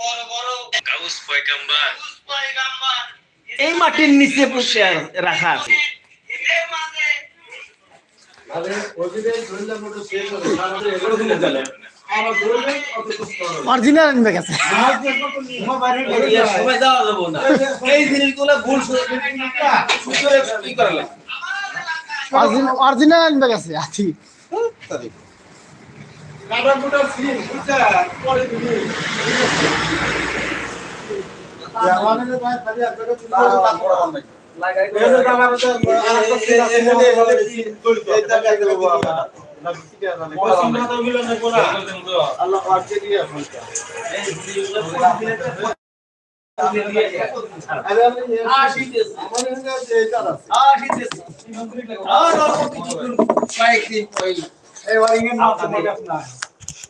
বড় বড় গাউস পয়গাম্বার। পয়গাম্বার এই মাটির নিচে বসে রাখা আছে। অরিজিনাল আনবে গেছে সময় দেওয়া যাব না এই জিনিসগুলো ভুল কি করা লাগে অরিজিনাল আনবে গেছে আছি। কাটা মোটর সিন পরে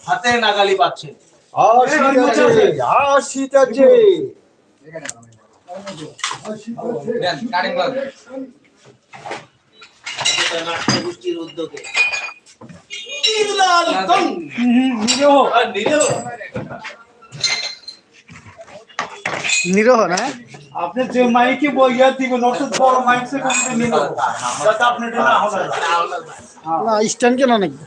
হাতে নাগালি পাচ্ছে আশিত আছে? কাটিং লাগবে গোষ্ঠীর উদ্যোগে নিরহ না? আপনি যে মাইকে বইয়া দিবেন তো বড় মাইক সে নিল যাতে আপনি এটা না হবে না। স্ট্যান্ড কেন নাকি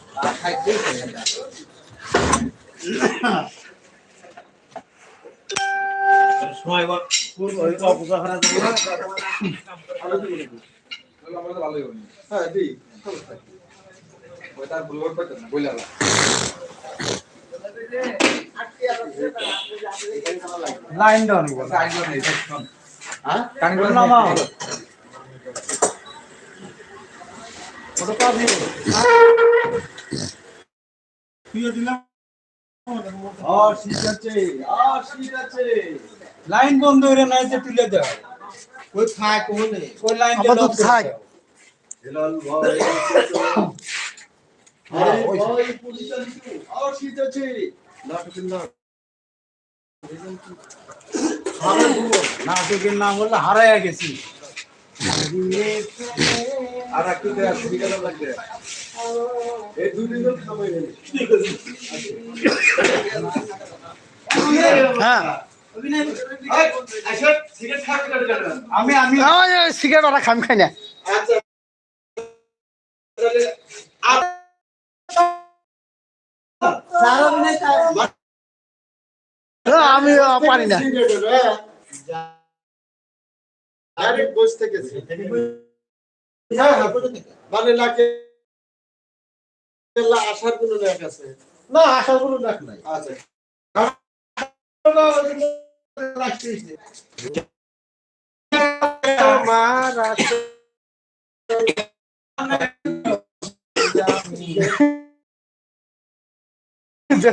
হ্যাঁ দি লাইন ডাউন নামাও। ওটা পাবি তুইও দিলাম। আশিত আছে। আশিত আছে। লাইন বন্ধ হয়ে নাই যে তুলে দাও ওই খায় কোনে ওই লাইন থাক। হেলাল ভাই আরে আছে আশিত আছে। নাটকের নাম। নাটকের নাম হলো হারাইয়া গেছি। আর একটু দেয়া বিকেল লাগবে। এই দুই দিন সময় নেই। হ্যাঁ। আমি আমি। সিগারেট ওরা খাম খাই না। আচ্ছা। আমি পারি না। মানে লাগে আসার কোনো লেখ আছে? না আসার কোনো লেখ নাই। আচ্ছা। las crisis. Tomar a ya,